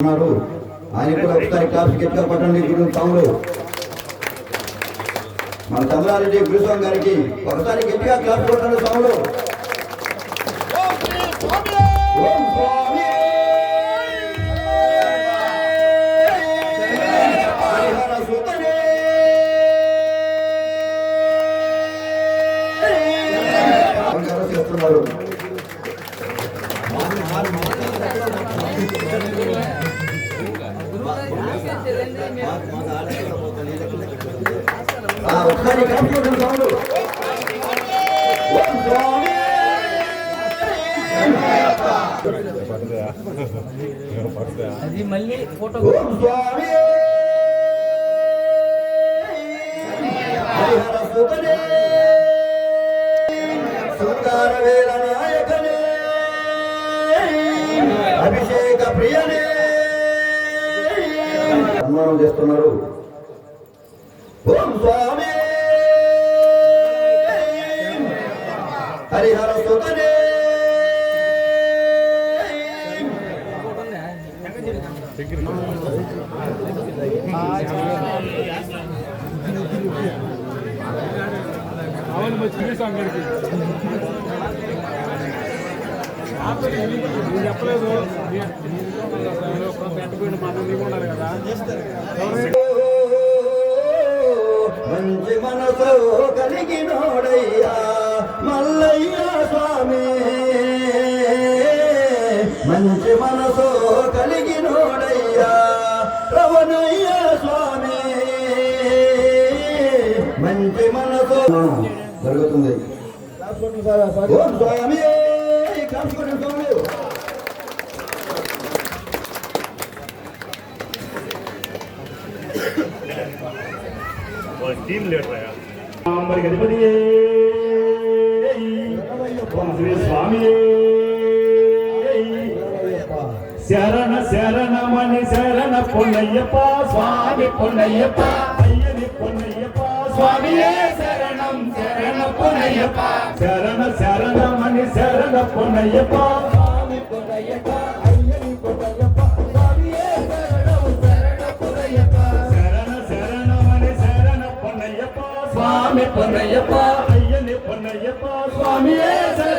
ఉన్నారు. ఆయన కూడా ఒకసారి క్లాస్ గట్టిగా పట్టండి గురు తమ్ముడు మన చంద్రారెడ్డి గురుస్వామి గారికి ఒకసారి గట్టిగా క్లాస్ కొట్టండి తమ్ముడు అది మళ్ళీ ఫోటో ఓం నాయకనే అభిషేక ప్రియనే సన్మానం చేస్తున్నారు. ఓం స్వామి అవును మరి అక్కడికి నేను చెప్పలేదు. పెట్టబోయిన మాట నీకు ఉండాలి కదా మంచి మనసు కలిగినోడయ్యా మల్లయ్య స్వామి. మంచి మనసు కలిగినోడయ్యా రవణయ్య స్వామి. మంచి మనసు జరుగుతుంది. స్వామి స్వామి టీం లీడర్ ఓం శ్రీ స్వామియే. శరణ శరణమని శరణ పొన్నయ్యప్ప స్వామి పొన్నయ్యప్ప అయ్యని పొన్నయ్యప్ప. స్వామియే శరణం శరణ పొన్నయ్యప్ప శరణ శరణమని శరణ పొన్నయ్యప్ప స్వామి పొన్నయ్యప్ప అయ్యని పొన్నయ్యప్ప స్వామియే శరణం శరణ పొన్నయ్యప్ప శరణ శరణమని శరణ పొన్నయ్యప్ప స్వామి పొన్నయ్యప్ప అయ్యని పొన్నయ్యప్ప స్వామియే శరణం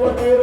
with me.